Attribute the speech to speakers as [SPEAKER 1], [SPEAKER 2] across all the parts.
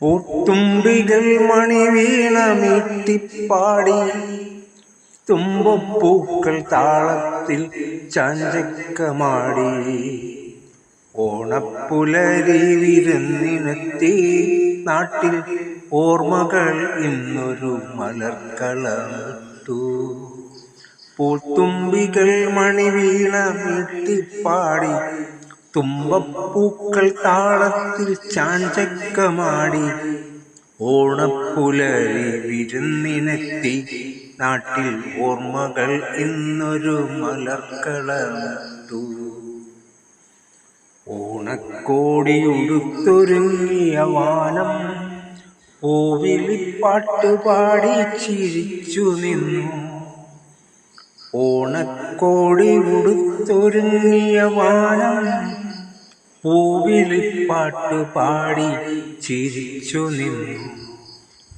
[SPEAKER 1] പൂത്തുമ്പികൾ മണി വീണമീട്ടിപ്പാടി തുമ്പപ്പൂക്കൾ താളത്തിൽ ചാഞ്ചക്കമാടി. ഓണപ്പുലരി വിരുന്നിനെത്തി നാട്ടിൽ ഓർമ്മകൾ ഇന്നൊരു മലർക്കളമിട്ടു പൂത്തുമ്പികൾ മണിവീണ മീട്ടിപ്പാടി തുമ്പപ്പൂക്കൾ താളത്തിൽ ചാഞ്ചക്കമാടി ഓണപ്പുലരി വിരുന്നിനെത്തി. നാട്ടിൽ ഓർമ്മകൾ ഇന്നൊരു മലർക്കളമിട്ടു ഓണക്കോടിയുടുത്തൊരുങ്ങിയ വാനം ഓവിളിപ്പാട്ടുപാടി ചിരിച്ചു നിന്നു. ഓണക്കോടി ഉടുത്തൊരുങ്ങിയ വാനം പൂവിളിപ്പാട്ട് പാടി ചിരിച്ചു നിന്നു.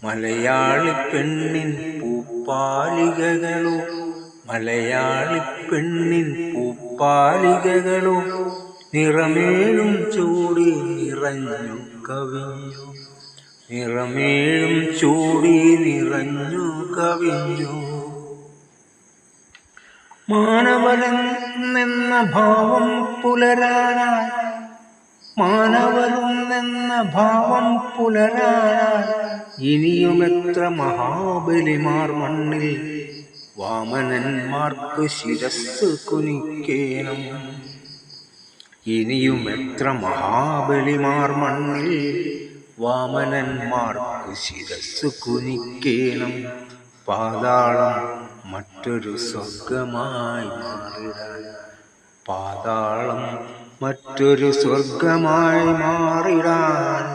[SPEAKER 1] മലയാളി പെണ്ണിൻ പൂപ്പാലികകളോ മലയാളി പെണ്ണിൻ പൂപ്പാലികകളോ നിറമേഴും ചൂടി നിറഞ്ഞു കവിഞ്ഞു. നിറമേഴും ചൂടി നിറഞ്ഞു കവിഞ്ഞു. മാനവനെന്ന ഭാവം പുലരാനായി മാനവരെന്ന ഭാവം പുലരാൻ ഇനിയുമെത്ര മഹാബലിമാർ മണ്ണിൽ വാമനന്മാർക്ക് ശിരസ് കുനിക്കേണം. ഇനിയും എത്ര മഹാബലിമാർ മണ്ണിൽ വാമനന്മാർക്ക് ശിരസ് കുനിക്കേണം. പാതാളം മറ്റൊരു സ്വർഗമായി മാറിടാൻ പാതാളം മറ്റൊരു സ്വർഗമായി മാറിടാൻ